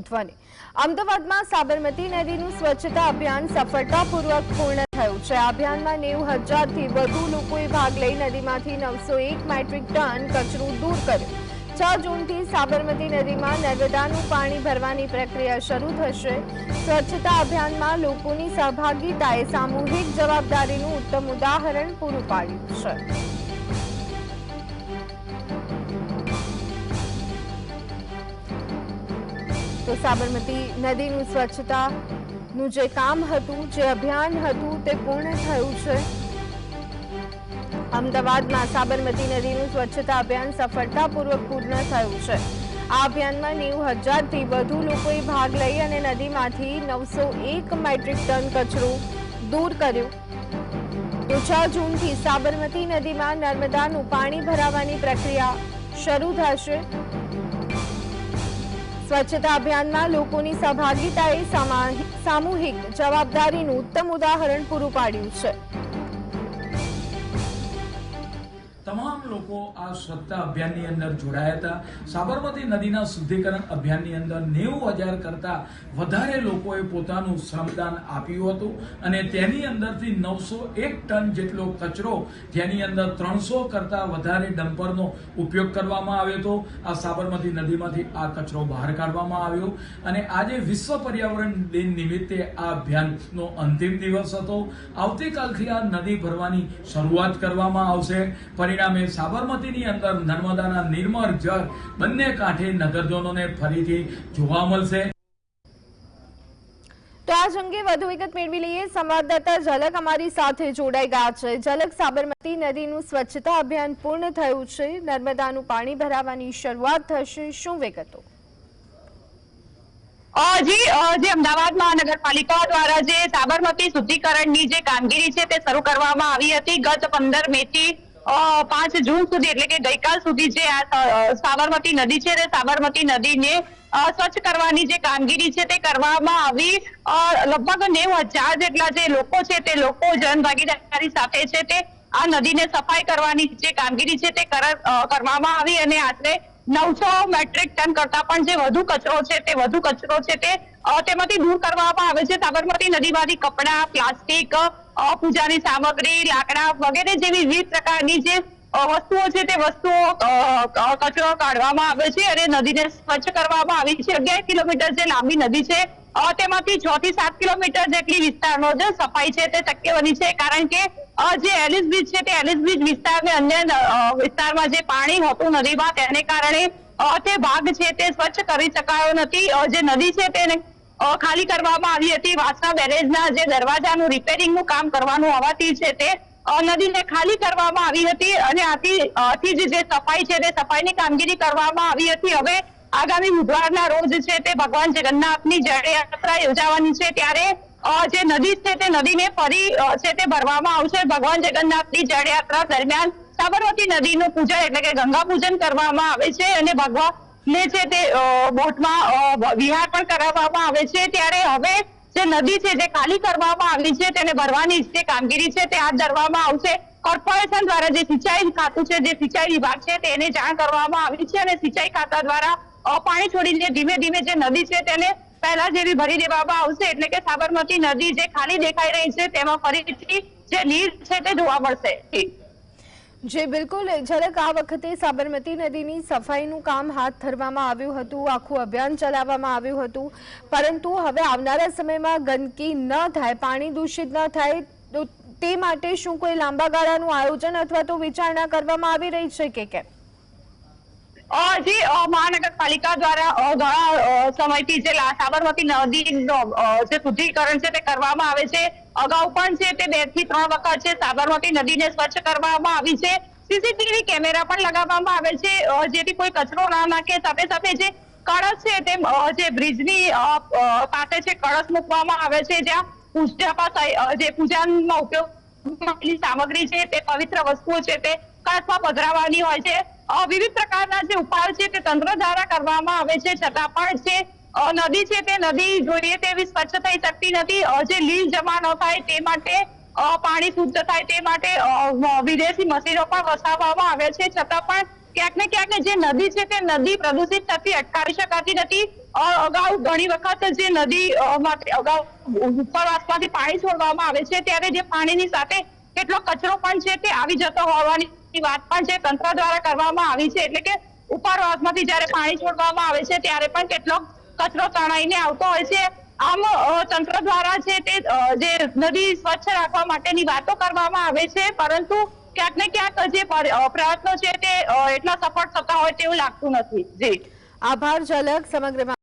ધ્વનિ. અમદાવાદમાં સાબરમતી નદીનું સ્વચ્છતા અભિયાન સફળતાપૂર્વક પૂર્ણ થયું છે. આ અભિયાનમાં નેવું હજારથી વધુ લોકોએ ભાગ લઈ નદીમાંથી નવસો એક મેટ્રિક ટન કચરો દૂર કર્યો. છ જૂનથી સાબરમતી નદીમાં નર્મદાનું પાણી ભરવાની પ્રક્રિયા શરૂ થશે. સ્વચ્છતા અભિયાનમાં લોકોની સહભાગિતાએ સામૂહિક જવાબદારીનું ઉત્તમ ઉદાહરણ પૂરું પાડ્યું છે. તો સાબરમતી નદીનું સ્વચ્છતાનું જે કામ હતું, જે અભિયાન હતું, તે પૂર્ણ થયું છે. અમદાવાદમાં સાબરમતી નદીનું સ્વચ્છતા અભિયાન સફળતાપૂર્વક પૂર્ણ થયું છે. આ અભિયાનમાં નેવું હજારથી વધુ લોકોએ ભાગ લઈ અને નદીમાંથી નવસો એક મેટ્રિક ટન કચરો દૂર કર્યું. છ જૂનથી સાબરમતી નદીમાં નર્મદાનું પાણી ભરાવાની પ્રક્રિયા શરૂ થશે. સ્વચ્છતા અભિયાનમાં લોકોની સહભાગીતાએ સામા- સામૂહિક જવાબદારીનું ઉત્તમ ઉદાહરણ પૂરું પાડ્યું છે. લોકો આ સ્વચ્છતા અભિયાનની અંદર જોડાયા હતા. સાબરમતી નદીના શુદ્ધિકરણ અભિયાનની અંદર નેવું હજાર કરતાં વધારે લોકોએ પોતાનું શ્રમદાન આપ્યું હતું અને તેની અંદરથી નવસો એક ટન જેટલો કચરો જેની અંદર ત્રણસો કરતાં વધારે ડમ્પરનો ઉપયોગ કરવામાં આવ્યો હતો. આ સાબરમતી નદીમાંથી આ કચરો બહાર કાઢવામાં આવ્યો અને આજે વિશ્વ પર્યાવરણ દિન નિમિત્તે આ અભિયાનનો અંતિમ દિવસ હતો. આવતીકાલથી આ નદી ભરવાની શરૂઆત કરવામાં આવશે. પરિણામે સાબરમતીની અંદર નર્મદાના નિર્મળ જળ બંને કાંઠે નગરજનોને ફરીથી જોવા મળશે. તો આ અંગે વધુ વિગત મેળવી લઈએ. સંવાદદાતા ઝલક અમારી સાથે જોડાઈ ગયા છે. ઝલક સાબરમતી નદીનું સ્વચ્છતા અભિયાન પૂર્ણ થયું છે. નર્મદાનું પાણી ભરાવાની શરૂઆત થશે. શું વિગતો? જી જે અમદાવાદ મહાનગરપાલિકા દ્વારા જે સાબરમતી શુદ્ધિકરણની જે કામગીરી છે તે શરૂ કરવામાં આવી હતી. ગત પંદર મે થી પાંચ જૂન સુધી, એટલે કે ગઈકાલ સુધી જે આ સાબરમતી નદી છે, તે સાબરમતી નદીને સ્વચ્છ કરવાની જે કામગીરી છે, તે કરવામાં આવી લગભગ નેવું હજાર જેટલા જે લોકો છે, તે લોકો જનભાગીદારી સાથે છે, તે આ નદીને સફાઈ કરવાની જે કામગીરી છે, તે કર- કરવામાં આવી અને આશરે નવસો મેટ્રિક ટન કરતા પણ જે વધુ કચરો છે તે વધુ કચરો છે તે તેમાંથી દૂર કરવામાં આવે છે. સાબરમતી નદીમાંથી કપડાં, પ્લાસ્ટિક પૂજાની સામગ્રી, લાકડા વગેરે જેવી વિવિધ પ્રકારની જે વસ્તુઓ છે તે વસ્તુઓ કચરો કાઢવામાં આવે છે અને નદીને સ્વચ્છ કરવામાં આવી છે. અગિયાર કિલોમીટર જે લાંબી નદી છે તેમાંથી છ થી સાત કિલોમીટર જેટલી વિસ્તારનો જે સફાઈ છે તે શક્ય બની છે. કારણ કે જે એલિસ બ્રિજ છે તે એલિસ બ્રિજ વિસ્તાર અને અન્ય વિસ્તારમાં જે પાણી હતું નદીમાં તેને કારણે તે ભાગ છે તે સ્વચ્છ કરી શકાયો નથી. જે નદી છે તેને ખાલી કરવામાં આવી હતી. વાસણા બેરેજના જે દરવાજાનું રિપેરિંગનું કામ કરવાનું હોવાથી છે તે નદીને ખાલી કરવામાં આવી હતી અને આથી આથી જ સફાઈ છે તે સફાઈની કામગીરી કરવામાં આવી હતી. હવે આગામી બુધવારના રોજ છે તે ભગવાન જગન્નાથની જળયાત્રા યોજાવાની છે. ત્યારે જે નદી છે તે નદીને ફરી છે તે ભરવામાં આવશે. ભગવાન જગન્નાથની જળયાત્રા દરમિયાન સાબરમતી નદીનું પૂજન એટલે કે ગંગા પૂજન કરવામાં આવે છે અને ભગવાનને છે તે બોટમાં વિહાર પણ કરાવવામાં આવે છે. ત્યારે હવે જે નદી છે જે ખાલી કરવામાં આવી છે તેને ભરવાની જે કામગીરી છે તે હાથ ધરવામાં આવશે. કોર્પોરેશન દ્વારા જે સિંચાઈ ખાતું છે, જે સિંચાઈ વિભાગ છે તેને જાણ કરવામાં આવી છે અને સિંચાઈ ખાતા દ્વારા પાણી છોડીને ધીમે ધીમે જે નદી છે તેને પહેલા જેવી ભરી દેવામાં આવશે એટલે કે સાબરમતી નદી જે ખાલી દેખાઈ રહી છે, તેમાં ફરીથી જે નીર છે તે જોવા મળશે. જે, બિલકુલ. ઝલક આ વખતે સાબરમતી નદીની સફાઈનું કામ હાથ ધરવામાં આવ્યું હતું. આખું અભિયાન ચલાવવામાં આવ્યું હતું. પરંતુ હવે આવનારા સમયમાં ગંદકી ન થાય, પાણી દૂષિત ન થાય, તો તે માટે શું કોઈ લાંબા ગાળાનું આયોજન અથવા તો વિચારણા કરવામાં આવી રહી છે કે કેમ? જી મહાનગર મહાનગરપાલિકા દ્વારા ઘણા સમયથી જે સાબરમતી નદીનો જે શુદ્ધિકરણ છે તે કરવામાં આવે છે અગાઉ પણ છે તે બેથી ત્રણ વખત છે સાબરમતી નદીને સ્વચ્છ કરવામાં આવી છે, સીસીટીવી કેમેરા પણ લગાવવામાં આવે છે જેથી કોઈ કચરો ના નાખે, સાથે સાથે જે કળશ છે તે જે બ્રિજની પાસે છે કળશ મૂકવામાં આવે છે, જ્યાં પૂજા જે પૂજામાં ઉપયોગ, સામગ્રી છે તે પવિત્ર વસ્તુઓ છે તે કળશમાં પધરાવાની હોય છે વિવિધ પ્રકારના જે ઉપાય છે તે તંત્ર દ્વારા કરવામાં આવે છે. છતાં પણ છે નદી છે તે નદી જોઈએ તેવી સ્વચ્છ થઈ શકતી નથી. જે લીલ જમા ન થાય તે માટે પાણી શુદ્ધ થાય તે માટે વિદેશી મશીનો પણ વસાવવામાં આવે છે. છતાં પણ ક્યાંક ને ક્યાંક જે નદી છે તે નદી પ્રદૂષિત થતી, અટકાવી શકાતી નથી. અગાઉ ઘણી વખત જે નદી માટે, અગાઉ ઉપરવાસમાંથી પાણી છોડવામાં આવે છે, ત્યારે જે પાણીની સાથે કેટલો કચરો પણ છે તે આવી જતો હોવાની વાત પણ છે તંત્ર દ્વારા કરવામાં આવી છે, એટલે કે ઉપરવાસમાંથી જ્યારે પાણી છોડવામાં આવે છે, ત્યારે પણ કેટલો કચરો તણાઈને આવતો હોય છે. આમ તંત્ર દ્વારા છે તે જે નદી સ્વચ્છ રાખવા માટેની વાતો કરવામાં આવે છે, પરંતુ ક્યાંક ને ક્યાંક જે પ્રયત્નો છે તે એટલા સફળ થતા હોય તેવું લાગતું નથી. જી. આભાર, ઝલક સમગ્ર